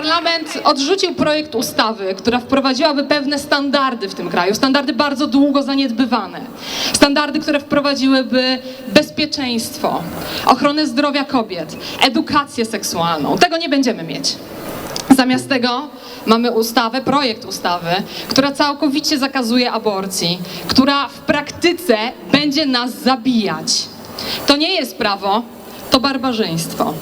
parlament odrzucił projekt ustawy, która wprowadziłaby pewne standardy w tym kraju, standardy bardzo długo zaniedbywane. Standardy, które wprowadziłyby bezpieczeństwo, ochronę zdrowia kobiet, edukację seksualną. Tego nie będziemy mieć. Zamiast tego mamy ustawę, projekt ustawy, która całkowicie zakazuje aborcji, która w praktyce będzie nas zabijać. To nie jest prawo, to barbarzyństwo.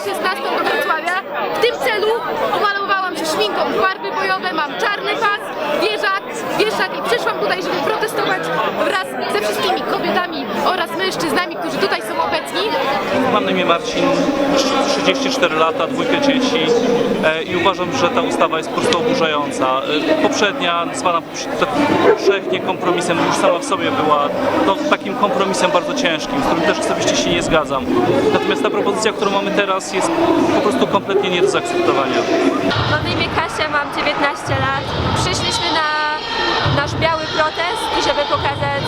Protest na oraz mężczyznami, którzy tutaj są obecni. Mam na imię Marcin, 34 lata, dwójkę dzieci e, i uważam, że ta ustawa jest po prostu oburzająca. E, Poprzednia, zwana powszechnie kompromisem, już sama w sobie była no, takim kompromisem bardzo ciężkim, z którym też osobiście się nie zgadzam. Natomiast ta propozycja, którą mamy teraz jest po prostu kompletnie nie do zaakceptowania. Mam na imię Kasia, mam 19 lat. Przyszliśmy na nasz biały protest, żeby pokazać,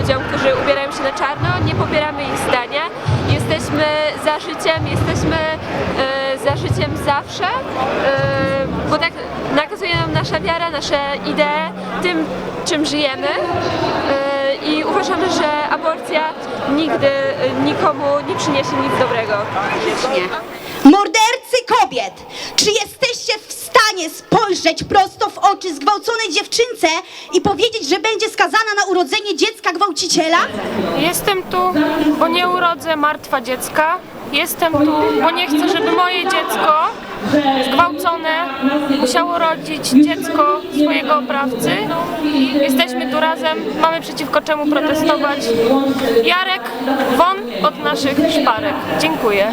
ludziom, którzy ubierają się na czarno, nie popieramy ich zdania. Jesteśmy za życiem, jesteśmy e, za życiem zawsze, e, bo tak nakazuje nam nasza wiara, nasze idee, tym, czym żyjemy. E, I uważamy, że aborcja nigdy nikomu nie przyniesie nic dobrego. Mordercy kobiet, czy jesteście w stanie spojrzeć prosto w oczy zgwałconej dziewczynce i powiedzieć, że będzie skazana na urodzenie dziecka gwałciciela? Jestem tu, bo nie urodzę martwa dziecka. Jestem tu, bo nie chcę, żeby moje dziecko zgwałcone musiało rodzić dziecko swojego oprawcy. Jesteśmy tu razem, mamy przeciwko czemu protestować. Jarek, won od naszych szparek. Dziękuję.